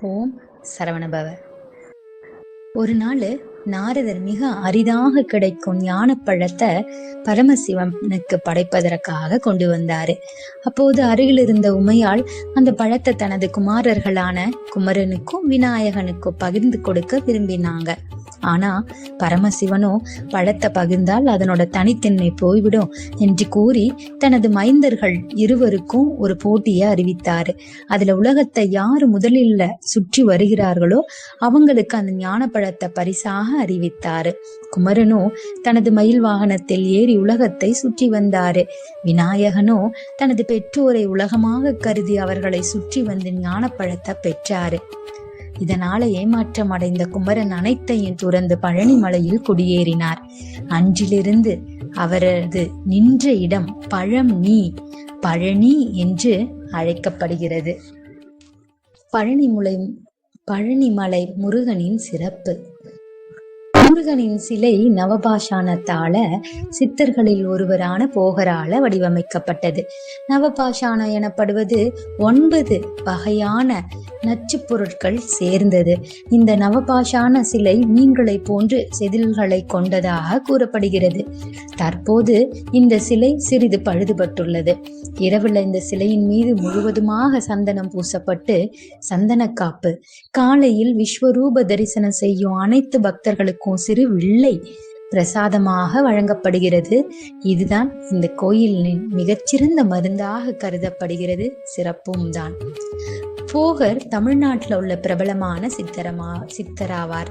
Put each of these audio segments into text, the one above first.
ஓம் சரவணபவ. ஒரு நாள் நாரதர் மிக அரிதாக கிடைக்கும் ஞானப்பழத்தை பரமசிவனுக்கு படைப்பதற்காக கொண்டு வந்தாரு. அப்போது அருகில் இருந்த உமையால் அந்த பழத்தை தனது குமாரர்களான குமரனுக்கும் விநாயகனுக்கும் பகிர்ந்து கொடுக்க விரும்பினாங்க. ஆனா பரமசிவனோ பழத்தை பகிர்ந்தால் அதனோட தனித்தன்மை போய்விடும் என்று கூறி தனது மைந்தர்கள் இருவருக்கும் ஒரு போட்டியை அறிவித்தாரு. அதுல உலகத்தை யார் முதலில் சுற்றி வருகிறார்களோ அவங்களுக்கு அந்த ஞானப்பழத்தை பரிசாக அறிவித்தாரு. குமரனோ தனது மயில் வாகனத்தில் ஏறி உலகத்தை சுற்றி வந்தாரு. விநாயகனோ தனது பெற்றோரை உலகமாக கருதி அவர்களை சுற்றி வந்து ஞானப்பழத்தை பெற்றாரு. இதனால ஏமாற்றம் அடைந்த குமரன் அனைத்தையும் துறந்து பழனி மலையில் குடியேறினார். அன்றிலிருந்து அவரது நின்ற இடம் பழம் நீ பழனி என்று அழைக்கப்படுகிறது. பழனிமலை பழனிமலை முருகனின் சிறப்பு. முருகனின் சிலை நவபாஷாணத்தால சித்தர்களில் ஒருவரான போகரால வடிவமைக்கப்பட்டது. நவபாஷாணம் எனப்படுவது ஒன்பது வகையான நச்சுப் பொருட்கள் சேர்ந்தது. இந்த நவபாஷான சிலை மீன்களை போன்று செதில்களை கொண்டதாக கூறப்படுகிறது. தற்போது இந்த சிலை சிறிது பழுதுபட்டுள்ளது. இரவுல இந்த சிலையின் மீது முழுவதுமாக சந்தனம் பூசப்பட்டு சந்தனக்காப்பு காலையில் விஸ்வரூப தரிசனம் செய்யும் அனைத்து பக்தர்களுக்கும் சிறு வில்லை பிரசாதமாக வழங்கப்படுகிறது. இதுதான் இந்த கோயிலின் மிகச்சிறந்த மருந்தாக கருதப்படுகிறது. சிறப்பும் தான். போகர் தமிழ்நாட்டில் உள்ள பிரபலமான சித்தரமா சித்தராவார்.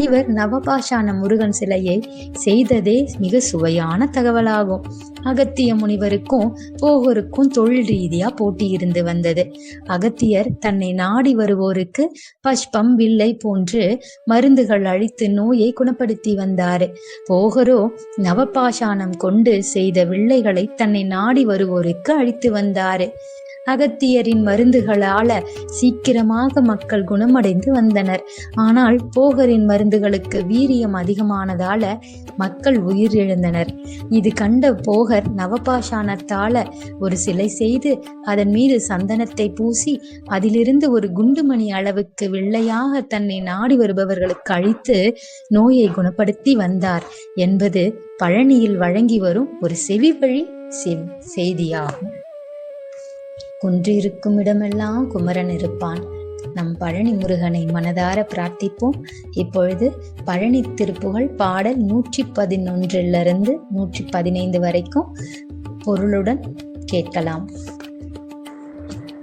இவர் நவபாஷான முருகன் சிலையை செய்ததே மிக சுவையான தகவலாகும். அகத்திய முனிவருக்கும் போகருக்கும் தொழில் ரீதியா போட்டி இருந்து வந்தது. அகத்தியர் தன்னை நாடி வருவோருக்கு பஷ்பம் வில்லை போன்று மருந்துகள் அழித்து நோயை குணப்படுத்தி வந்தாரு. போகரோ நவபாஷாணம் கொண்டு செய்த வில்லைகளை தன்னை நாடி வருவோருக்கு அழித்து வந்தாரு. அகத்தியரின் மருந்துகளால சீக்கிரமாக மக்கள் குணமடைந்து வந்தனர். ஆனால் போகரின் மருந்துகளுக்கு வீரியம் அதிகமானதால மக்கள் உயிரிழந்தனர். இது கண்ட போகர் நவபாஷாணத்தால ஒரு சிலை செய்து அதன் மீது சந்தனத்தை பூசி அதிலிருந்து ஒரு குண்டுமணி அளவுக்கு வெள்ளையாக தன்னை நாடி வருபவர்களுக்கு அழித்து நோயை குணப்படுத்தி வந்தார் என்பது பழனியில் வழங்கி வரும் ஒரு செவி வழி செய்தியாகும். குன்றிருக்கும் இடமெல்லாம் குமரன் இருப்பான். நம் பழனி முருகனை மனதார பிரார்த்திப்போம். இப்பொழுது பழனி திருப்புகள் பாடல் நூற்றி பதினொன்றிலிருந்து நூற்றி பதினைந்து வரைக்கும் பொருளுடன் கேட்கலாம்.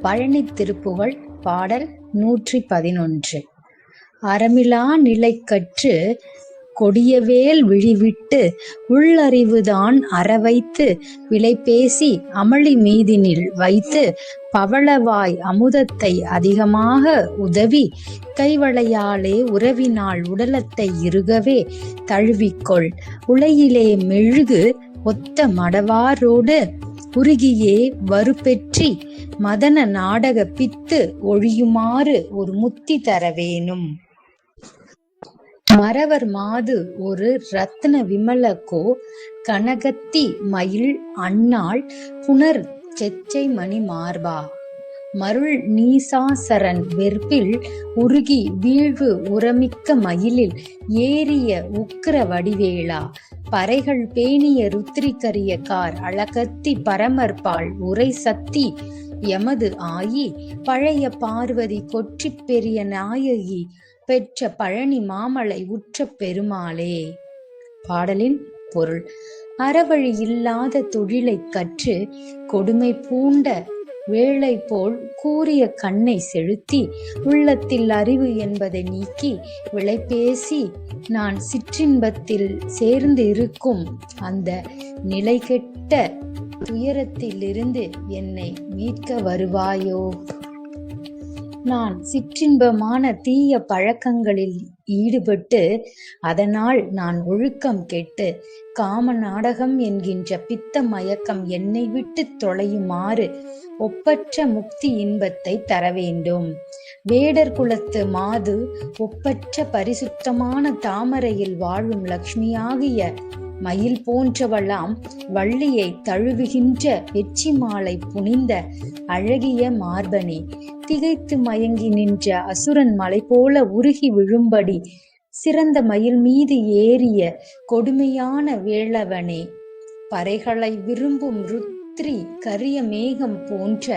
பழனி திருப்புகள் பாடல் நூற்றி பதினொன்று அறமிலா நிலை கற்று கொடியவேல் விழிவிட்டு உள்ளறிவுதான் அறவைத்து விலை பேசி அமளி மீதினில் வைத்து பவளவாய் அமுதத்தை அதிகமாக உதவி கைவளையாலே உறவினால் உடலத்தை இருகவே தழுவிக்கொள். உலகிலே மெழுகு ஒத்த மடவாரோடு உருகியே வறுபெற்றி மதன நாடக பித்து ஒழியுமாறு ஒரு முத்தி தரவேனும் மறவர் மாது ஒரு ரத்ன விமலகோ கனகத்தி மயில் அன்னாள் புனர் செச்சை மணி மார்பா. மருள் நீசாசரன் வெற்பில் உருகி வீழ்வு உரமிக்க மயிலில் ஏறிய உக்கிர வடிவேளா. பறைகள் பேணிய ருத்ரிகரிய கார் அழகத்தி பரமர்பால் உரை சக்தி எமது ஆயி பழைய பார்வதி கொற்றிப் பெரிய நாயகி பெற்ற பழனி மாமலை உற்ற பெருமாளே. பாடலின் பொருள். அறவழி இல்லாத தொழிலை கற்று கொடுமை பூண்ட வேளை போல் கூறிய கண்ணை செலுத்தி உள்ளத்தில் அறிவு என்பதை நீக்கி விளை பேசி நான் சிற்றின்பத்தில் சேர்ந்து இருக்கும் அந்த நிலை கெட்ட துயரத்திலிருந்து என்னை மீட்க வருவாயோ? நான் சிற்றின்பமான தீய பழக்கங்களில் ஈடுபட்டு அதனால் நான் ஒழுக்கம் கெட்டு காம நாடகம் என்கின்ற பித்த மயக்கம் என்னை விட்டு தொலையுமாறு ஒப்பற்ற முக்தி இன்பத்தை தர வேண்டும். வேடர் குலத்து மாது ஒப்பற்ற பரிசுத்தமான தாமரையில் வாழும் லக்ஷ்மியாகிய மயில் போன்றவளாம் வள்ளியை தழுவுகின்ற வெற்றி மாலை புனிந்த அழகிய மார்பனே. திகைத்து மயங்கி நின்ற அசுரன் மலை போல உருகி விழும்படி சிறந்த மயில் மீது ஏறிய கொடுமையான வேளவனே. பறைகளை விரும்பும் ருத்ரி கரிய மேகம் போன்ற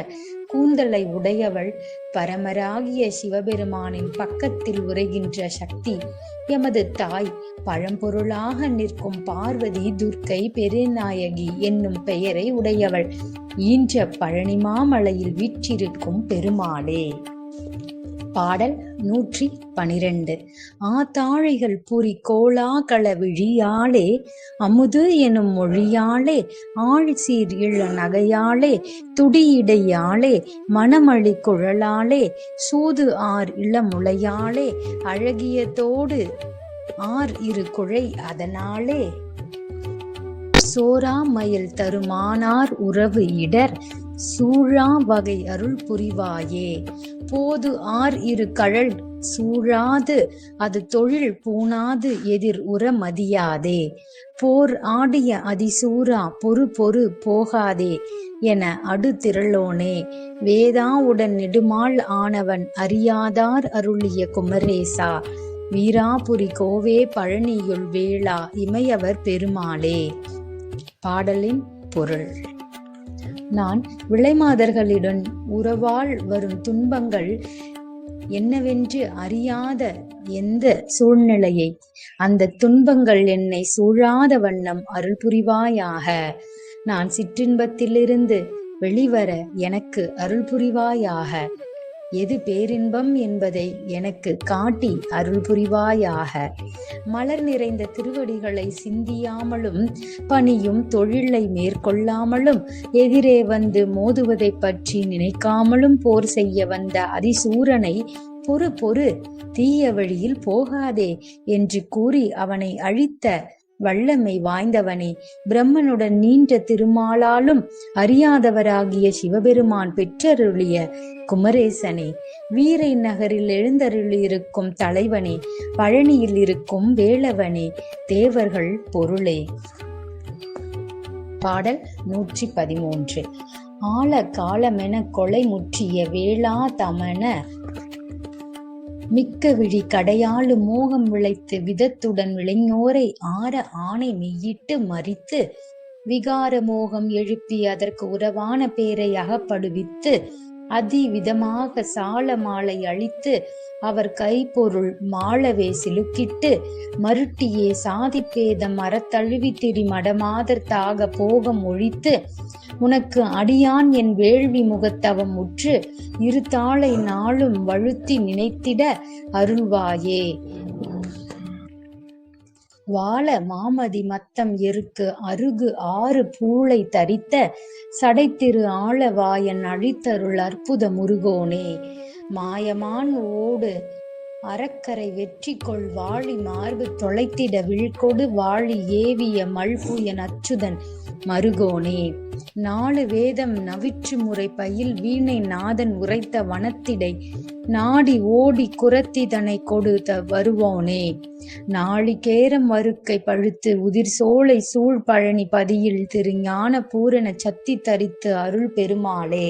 கூந்தலை உடையவள் பரமராகிய சிவபெருமானின் பக்கத்தில் உரைகின்ற சக்தி. எமது தாய் பழம்பொருளாக நிற்கும் பார்வதி துர்க்கை பெருநாயகி என்னும் பெயரை உடையவள். ஈன்ற பழனிமாமலையில் வீற்றிருக்கும் பெருமாளே. பாடல் நூற்றி பனிரெண்டு. ஆத்தாழைகள் பூரி கோலாகல விழியாளே அமுது எனும் மொழியாளே ஆழ்சீர் இள நகையாளே துடியிடையாளே மணமழி குழலாளே சூது ஆர் இளமுளையாளே அழகியதோடு ஆர் இரு குழை அதனாலே. சோராமயில் தருமானார் உறவு இடர் சூழா வகை அருள் புரிவாயே. போது ஆர் இரு கழல் சூழாது அது தொழில் பூணாது எதிர் உற மதியாதே. போர் ஆடிய அதிசூரா பொறு பொறு போகாதே என அடு திரளோனே. வேதாவுடன் நெடுமாள் ஆனவன் அறியாதார் அருளிய குமரேசா. வீராபுரி கோவே பழனியுள் வேளா இமையவர் பெருமாளே. பாடலின் பொருள். நான் விளைமாதர்களிடம் உறவால் வரும் துன்பங்கள் என்னவென்று அறியாத எந்த சூழ்நிலையை? அந்த துன்பங்கள் என்னை சூழாத வண்ணம் அருள் புரிவாயாக. நான் சிற்றின்பத்திலிருந்து வெளிவர எனக்கு அருள் புரிவாயாக. எது பேரின்பம் என்பதை எனக்கு காட்டி அருள் புரிவாயாக மலர் நிறைந்த திருவடிகளை சிந்தியாமலும் பணியும் தொழிலை மேற்கொள்ளாமலும் எதிரே வந்து மோதுவதை பற்றி நினைக்காமலும் போர் செய்ய வந்த அதிசூரனை பொறு பொறு தீய வழியில் போகாதே என்று கூறி அவனை அழித்த வல்லமை வாய்ந்தவனே. பிரம்மனுடன் நீண்ட திருமாலாலும் அறியாதவராகிய சிவபெருமான் பெற்றருளிய குமரேசனே வீரை நகரில் எழுந்தருளியிருக்கும் தலைவனே பழனியில் இருக்கும் வேளவனே தேவர்கள் பொருளே. பாடல் நூற்றி பதிமூன்று ஆழ காலமென கொலை முற்றிய வேளா தமன மிக்க விழி கடையாளு மோகம் விளைத்து விதத்துடன் விளைஞோரை ஆற ஆணை மெய்யிட்டு மறித்து விகார மோகம் எழுப்பி அதற்கு உறவான பேரை அகப்படுவித்து அதிவிதமாக சால மாலை அழித்து அவர் கைப்பொருள் மாளவே சிலுக்கிட்டு மருட்டியே சாதிப்பேதம் மரத்தழுவி திரி மடமாதர்த்தாக போகம் ஒழித்து உனக்கு அடியான் என் வேள்வி முகத்தவம் உற்று இருதாளை நாளும் வழுத்தி நினைத்திட அருள்வாயே. வாழ மாமதி மத்தம் எருக்கு அருகு ஆறு பூளை தரித்த சடைத்திரு ஆழவாயன் அழித்தருள் அற்புத முருகோனே. மாயமான் ஓடு அறக்கரை வெற்றி கொள் வாழி மார்பு தொலைத்திட விழ்கொடு வாழி ஏவிய மல்புயன் அச்சுதன் மருகோனே. நாலு வேதம் நவிற்று முறை பயில் வீணை நாதன் உரைத்த வனத்திடை நாடி ஓடி குரத்திதனை கொடுத்த வருவோனே. நாளிகேரம் மறுக்கை பழுத்து உதிர் சோலை சூழ் பழனி பதியில் திரு ஞான பூரண சத்தி தரித்து அருள் பெருமாளே.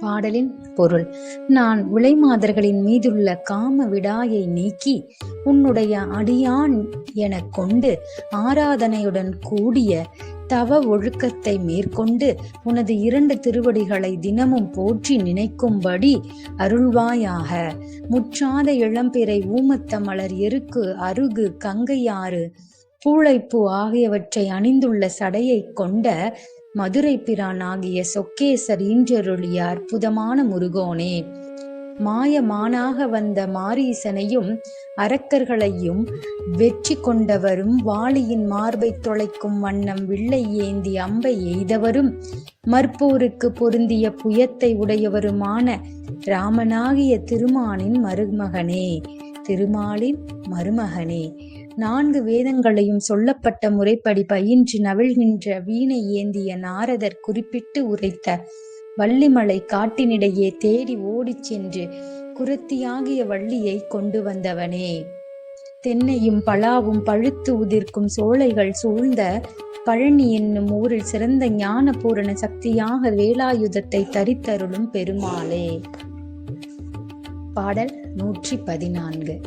பாடலின் பொருள். நான் விளைமாதர்களின் மீதுள்ள காம விடாயை நீக்கி உன்னுடைய அடியான் எனக் கொண்டு ஆராதனையுடன் கூடிய தவ ஒழுக்கத்தை மேற்கொண்டு உனது இரண்டு திருவடிகளை தினமும் போற்றி நினைக்கும்படி அருள்வாயாக. முற்றாத இளம்பிறை ஊமத்த மலர் எருக்கு அருகு கங்கையாறு பூளைப்பூ ஆகியவற்றை அணிந்துள்ள சடையை கொண்ட மதுரை பிரான் ஆகிய சொக்கேசர் ஈன்றருளிய அற்புதமான முருகோனே. மாயமானாக வந்த மாரீசனையும் அரக்கர்களையும் வெற்றி கொண்டவரும் வாளியின் மார்பை தொலைக்கும் வண்ணம் வில்லை ஏந்தி அம்பை எய்தவரும் மற்போருக்கு பொருந்திய புயத்தை உடையவருமான ராமனாகிய திருமாலின் மருமகனே திருமாலின் மருமகனே. நான்கு வேதங்களையும் சொல்லப்பட்ட முறைப்படி பயின்று நவிழ்கின்ற வீணை ஏந்திய நாரதர் குறிப்பிட்டு உரைத்த வள்ளிமலை காட்டினிடையே தேடி ஓடிச் சென்று குரத்தியாகிய வள்ளியை கொண்டு வந்தவனே. தென்னையும் பலாவும் பழுத்து உதிர்க்கும் சோலைகள் சூழ்ந்த பழனி என்னும் ஊரில் சிறந்த ஞான பூரண சக்தியாக வேலாயுதத்தை தரித்தருளும் பெருமாளே. பாடல் நூற்றி பதினான்கு.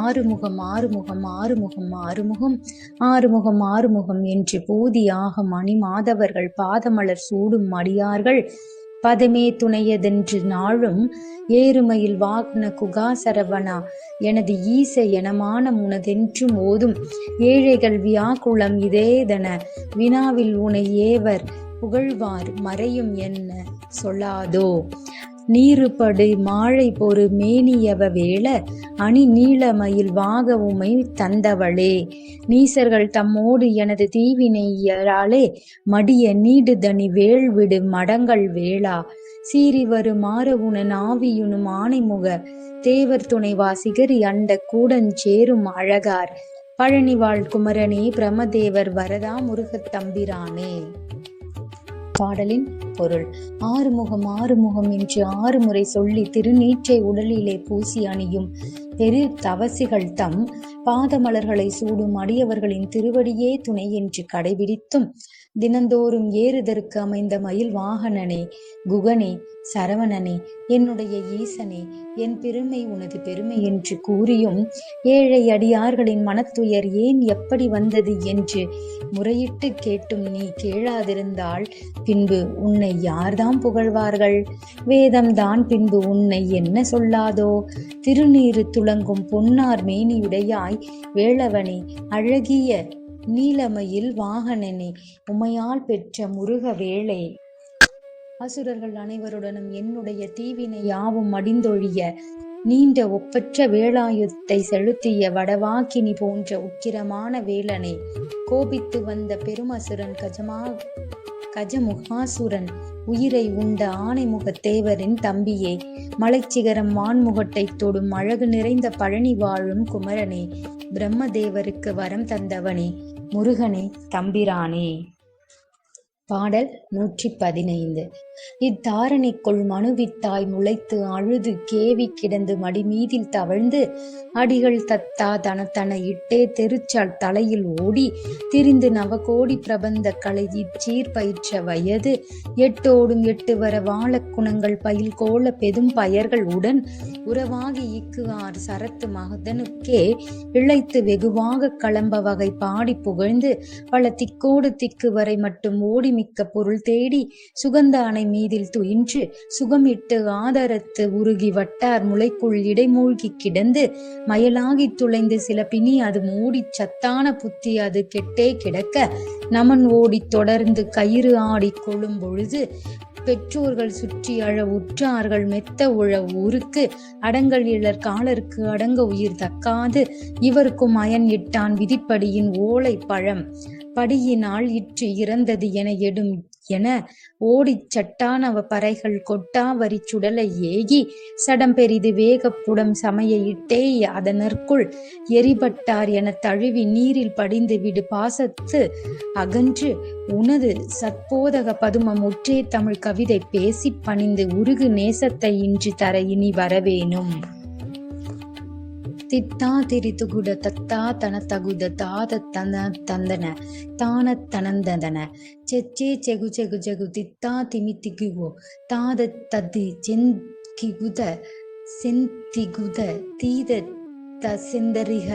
ஆறுமுகம் ஆறுமுகம் ஆறுமுகம் ஆறுமுகம் ஆறுமுகம் ஆறுமுகம் என்று பூதியாக மணி மாதவர்கள் பாதமலர் சூடும் அடியார்கள் பதமே துணையதென்று நாளும் ஏறுமையில் வாக்ன குகாசரவனா எனது ஈச எனமான உனதென்றும் ஓதும். ஏழைகள் வியாக்குளம் இதேதன வினாவில் உனை ஏவர் புகழ்வார் மறையும் என்ன சொல்லாதோ? நீருபடு மாழை பொறு மேனியவ வேள அணி நீளமயில் வாக உமை தந்தவளே. நீசர்கள் தம்மோடு எனது தீவினையராலே மடிய நீடுதனி வேள்விடு மடங்கள் வேளா. சீறி வரு மாறவுன நாவியுனும் ஆணைமுக தேவர் துணைவா சிகரி அண்ட கூடஞ்சேரும் அழகார். பழனிவாழ் குமரனே பிரமதேவர் வரதா முருகத் தம்பிரானே. பாடலின் பொருள். ஆறுமுகம் ஆறுமுகம் என்று ஆறு முறை சொல்லி திருநீற்றை உடலிலே பூசி அணியும் பெரு தவசிகள் தம். பாதமலர்களை சூடும் அடியவர்களின் திருவடியே துணை என்று கடைபிடித்தும் தினந்தோறும் ஏறுதற்கு அமைந்த மயில் வாகனனே குகனே சரவணனே என்னுடைய ஈசனே என் பெருமை உனது பெருமை என்று கூறியும் ஏழை அடியார்களின் மனத்துயர் ஏன் எப்படி வந்தது என்று முறையிட்டு கேட்டும் நீ கேளாதிருந்தால் பின்பு உன்னை யார்தாம் புகழ்வார்கள்? வேதம்தான் பின்பு உன்னை என்ன சொல்லாதோ? திருநீறு துளங்கும் பொன்னார் மேனியுடையாய் வேளவனே அழகிய நீலமையில் வாகனனே உமையால் பெற்ற முருக வேளை. அசுரர்கள் அனைவருடனும் என்னுடைய தீவினை யாவும் மடிந்தொழிய நீண்ட ஒப்பற்ற வேலாயுத்தை செலுத்திய வடவாக்கினி போன்ற உக்கிரமான வேலனை கோபித்து வந்த பெருமசுரன் கஜமா கஜமுகாசுரன் உயிரை உண்ட ஆனைமுகத் தேவரின் தம்பியே மலைச்சிகரம் வான்முகட்டை தொடும் அழகு நிறைந்த பழனி வாழும் குமரனே பிரம்மதேவருக்கு வரம் தந்தவனே. முருகனே தம்பிரானே. பாடல் நூற்றி பதினைந்து. இத்தாரணிக்குள் மனுவித்தாய் முளைத்து அழுது கேவி கிடந்து மடிமீதில் தவழ்ந்து அடிகள் தத்தா தனத்தன இட்டே தெருச்சால் தலையில் ஓடி திரிந்து நவகோடி பிரபந்த கலை இச்சீர் பயிற்ற வயது. எட்டோடும் எட்டு வர வாழக்குணங்கள் பயில் கோல பெதும் பயர்கள் உடன் உறவாகி இக்கு ஆர் சரத்து மகதனுக்கே இழைத்து வெகுவாக களம்ப வகை பாடி புகழ்ந்து பல திக்கோடு திக்கு வரை மட்டும் ஓடி மிக்க பொருள் தேடி சுகந்தானை மீதில் துயின்று சுகமிட்டு ஆதரத்து உருகி வட்டார் முளைக்குள் இடைமூழ்கி கிடந்து மயலாகி துளைந்து சில பிணி அது மூடிச் சத்தான புத்தி அது கெட்டே கிடக்க நமன் ஓடித் தொடர்ந்து கயிறு ஆடிக் கொள்ளும் பொழுது பெற்றோர்கள் சுற்றி அழ உற்றார்கள் மெத்த உழ ஊருக்கு அடங்கல் இழர் காலருக்கு அடங்க உயிர் தக்காது இவருக்கும் அயன் இட்டான் விதிப்படியின் ஓலை பழம் படியினால் இற்று இறந்தது என எடும் என ஓடிச் சட்டானவ பறைகள் கொட்டாவரி சுடலை ஏகி சடம் பெரிது வேகப்புடம் சமய இட்டே அதனற்குள் எரிபட்டார் என தழுவி நீரில் படிந்து விடு பாசத்து அகன்று உனது சற்போதக பதுமம் ஒற்றே தமிழ் கவிதை பேசிப் பணிந்து உருகு நேசத்தை இன்று தர இனி வரவேணும். தித்தா திரிதுகுட தத்தா தன தகுத தாத தன தந்தன தான தனந்ததன. செச்சே செகு செகு ஜெகு தித்தா திமி திகுவோ தாத தத்தி சென்கிகுத செந்திகுத தீத த சிந்தரிக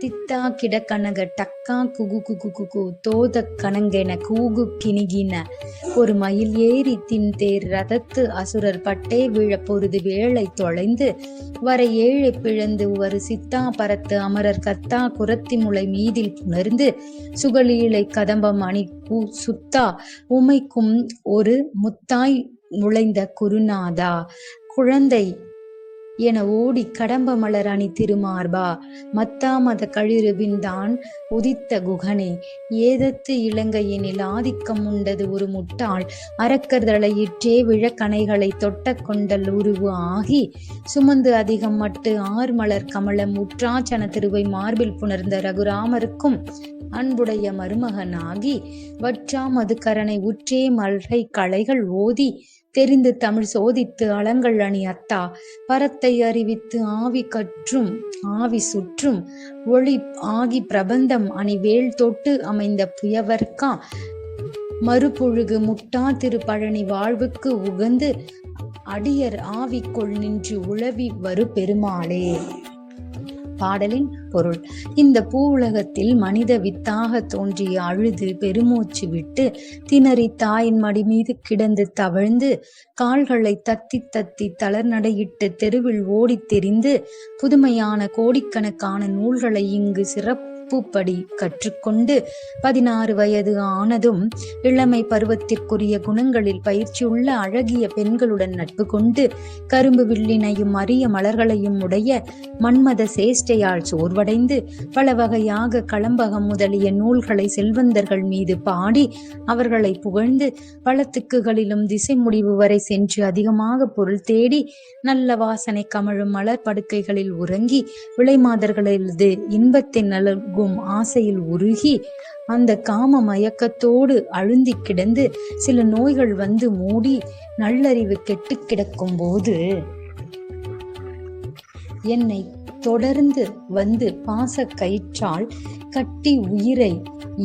தித்தா கிடக்கனக டக்கா குகு குகு குகு தோத கணங்கென கூகு கிணிகின. ஒரு மயில் ஏறி தின்தேர் ரதத்து அசுரர் பட்டே விழ பொருது வேளை தொலைந்து வர ஏழை பிழந்து ஒரு சித்தா பரத்து அமரர் கத்தா குரத்தி முளை மீதில் புணர்ந்து சுகலீலை கதம்பம் அணி பூ சுத்தா உமைக்கும் ஒரு முத்தாய் முளைந்த குருநாதா. குழந்தை என ஓடி கடம்ப மலர் அணி திருமார்பா. மத்தாமத கழிருவின் தான் உதித்த குகனே. ஏதத்து இலங்கையினில் ஆதிக்கம் உண்டது ஒரு முட்டாள். அரக்கர்தளையிற்றே விழக்கணைகளை தொட்ட கொண்டல் உருவு ஆகி சுமந்து அதிகம் மட்டு ஆர் மலர் கமலம் உற்றாச்சன திருவை மார்பில் புணர்ந்த ரகுராமருக்கும் அன்புடைய மருமகனாகி வற்றா கரணை உற்றே மல்கை களைகள் ஓதி தெரிந்து தமிழ் சோதித்து அலங்கள் அணி அத்தா. பரத்தை அறிவித்து ஆவி கற்றும் ஆவி சுற்றும் ஒளி ஆகி பிரபந்தம் அணி வேல் தொட்டு அமைந்த புயவர்க்கா மறுபொழுகு முட்டா திருப்பழனி வாழ்வுக்கு உகந்து அடியர் ஆவிக்குள் நின்று உளவி வரு பெருமாளே. பாடலின் பொருள். இந்த பூ உலகத்தில் மனித வித்தாக தோன்றி அழுது பெருமூச்சு விட்டு திணறி தாயின் மடி மீது கிடந்து தவழ்ந்து கால்களை தத்தி தத்தி தளர்நடையிட்டு தெருவில் ஓடித் தெரிந்து புதுமையான கோடிக்கணக்கான நூல்களை இங்கு சிறப்பு பூப்படி கற்றுக்கொண்டு பதினாறு வயது ஆனதும் இளமை பருவத்திற்குரிய குணங்களில் பயிற்சியுள்ள அழகிய பெண்களுடன் நட்பு கொண்டு கரும்பு வில்லினையும் அரிய மலர்களையும் உடைய மன்மத சேஷ்டையால் சோர்வடைந்து பல வகையாக களம்பகம் முதலிய நூல்களை செல்வந்தர்கள் மீது பாடி அவர்களை புகழ்ந்து பழத்துக்குகளிலும் திசை முடிவு வரை சென்று அதிகமாக பொருள் தேடி நல்ல வாசனை கமழும் மலர் படுக்கைகளில் உறங்கி விளைமாதர்களது இன்பத்தை நல்கும் ஆசையில் உருகி அந்த காம மயக்கத்தோடு அழுந்தி கிடந்து சில நோய்கள் வந்து மூடி நல்லறிவு கெட்டு கிடக்கும் போது என்னை தொடர்ந்து வந்து பாச கயிற்றால் கட்டி உயிரை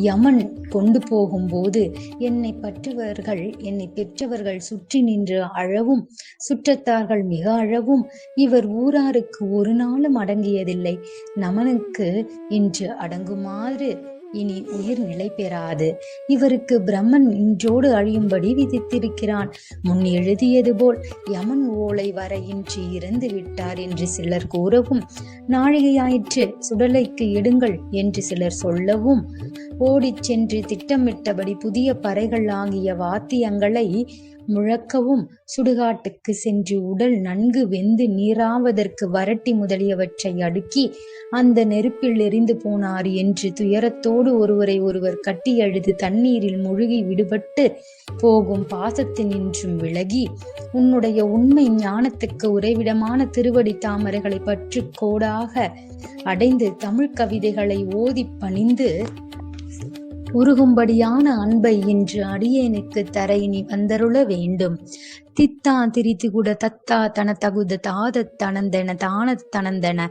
யமன் கொண்டு போகும்போது என்னை பற்றுவர்கள் என்னை பெற்றவர்கள் சுற்றி நின்று அழவும் சுற்றத்தார்கள் மிக அழவும். இவர் ஊராருக்கு ஒரு நாளும் அடங்கியதில்லை. நமனுக்கு இன்று அடங்குமாறு இனி உயிர் நிலை பெறாது. இவருக்கு பிரம்மன் இன்றோடு அழியும்படி விதித்திருக்கிறான். முன் எழுதியது போல் யமன் ஓலை வர இன்றி இறந்து விட்டார் என்று சிலர் கூறவும் நாழிகையாயிற்று சுடலைக்கு எடுங்கள் என்று சிலர் சொல்லவும் ஓடிச் சென்று திட்டமிட்டபடி புதிய பறைகள் ஆகிய வாத்தியங்களை முழக்கவும். சுடுகாட்டுக்கு சென்று உடல் நன்கு வெந்து நீராவதற்கு வரட்டி முதலியவற்றை அடுக்கி அந்த நெருப்பில் எரிந்து போனார் என்று துயரத்தோடு ஒருவரை ஒருவர் கட்டி அழுது தண்ணீரில் முழுகி விடுபட்டு போகும் பாசத்தினின்றும் விலகி உன்னுடைய உண்மை ஞானத்துக்கு உறைவிடமான திருவடி தாமரைகளை பற்று கோடாக அடைந்து தமிழ் கவிதைகளை ஓதி பணிந்து உருகும்படியான அன்பை இன்று அடியேனுக்கு தர இனி வந்தருள வேண்டும். தித்தா திரிதிகுட தத்தா தன தகுத தாத தனந்தன தான தனந்தன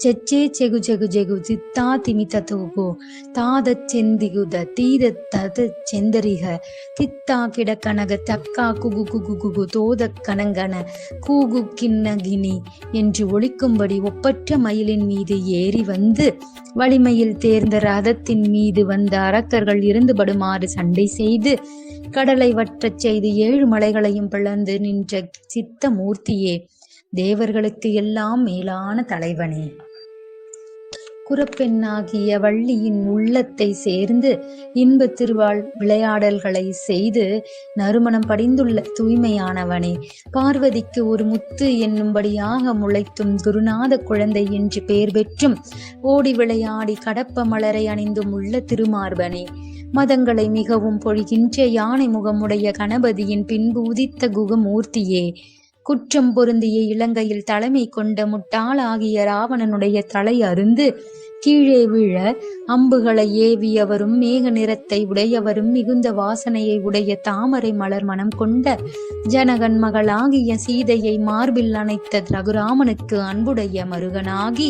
ಚೆಚ್ಚೆ ಚೆಗು ಚೆಗು ಜೆಗು ತಿತ್ತಾ ತಿಮಿತ ತೂಗು ತಾದ ಚೆಂದಿಗುದ ತೀದ ತದ ಚೆಂದರಿಗ ತಿತ್ತಾ கிடக்கனக தக்கா குகு குகு குகு தோத கனங்கன கூகு கிண்ணகினி என்று ஒழிக்கும்படி ஒப்பற்ற மயிலின் மீது ஏறி வந்து வலிமையில் தேர்ந்த ரதத்தின் மீது வந்த அரக்கர்கள் இருந்துபடுமாறு சண்டை செய்து கடலை வற்றச் செய்து ஏழு மலைகளையும் பிளந்து நின்ற சித்த மூர்த்தியே தேவர்களுக்கு எல்லாம் மேலான தலைவனே. குரப்பெண்ணாகிய வள்ளியின் உள்ளத்தை சேர்ந்து இன்பத் திருவாள் விளையாடல்களை செய்து நறுமணம் படிந்துள்ள தூய்மையானவனே பார்வதிக்கு ஒரு முத்து என்னும்படியாக முளைத்தும் குருநாத குழந்தை என்று பெயர் பெற்றும் ஓடி விளையாடி கடப்ப மலரை அணிந்தும் உள்ள திருமார்பனே மதங்களை மிகவும் பொழிகின்ற யானை முகமுடைய கணபதியின் பின்பு உதித்த குகமூர்த்தியே குற்றம் பொருந்திய இலங்கையில் தலைமை கொண்ட முட்டாளாகிய ராவணனுடைய தலை அருந்து கீழே விழ அம்புகளை ஏவியவரும் மேக நிறத்தை உடையவரும் மிகுந்த வாசனையை உடைய தாமரை மலர் மனம் கொண்ட ஜனகன் மகளாகிய சீதையை மார்பில் அணைத்த ரகுராமனுக்கு அன்புடைய மருகனாகி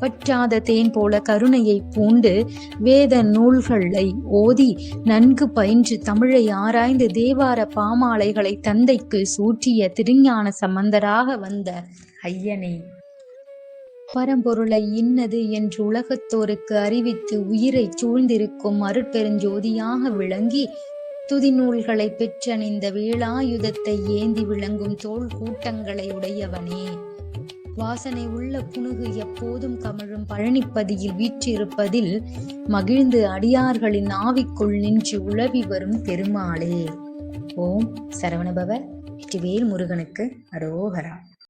பற்றாத தேன் போல கருணையை பூண்டு வேத நூல்களை ஓதி நன்கு பயின்று தமிழை ஆராய்ந்து தேவார பாமாலைகளை தந்தைக்கு சூற்றிய திருஞான சம்பந்தராக வந்த ஐயனே. பரம்பொருளை இன்னது என்று உலகத்தோருக்கு அறிவித்து உயிரை சூழ்ந்திருக்கும் அருட்பெருஞ்சோதியாக விளங்கி துதிநூல்களை பெற்றணிந்த வேளாயுதத்தை ஏந்தி விளங்கும் தோல் கூட்டங்களை உடையவனே. வாசனை உள்ள புனுகு எப்போதும் கமழும் பழனிப்பதியில் வீற்றிருப்பதில் மகிழ்ந்து அடியார்களின் ஆவிக்குள் நின்று உழவி வரும் பெருமாளே. ஓம் சரவணபவ வெற்றிவேல் முருகனுக்கு அரோகரா.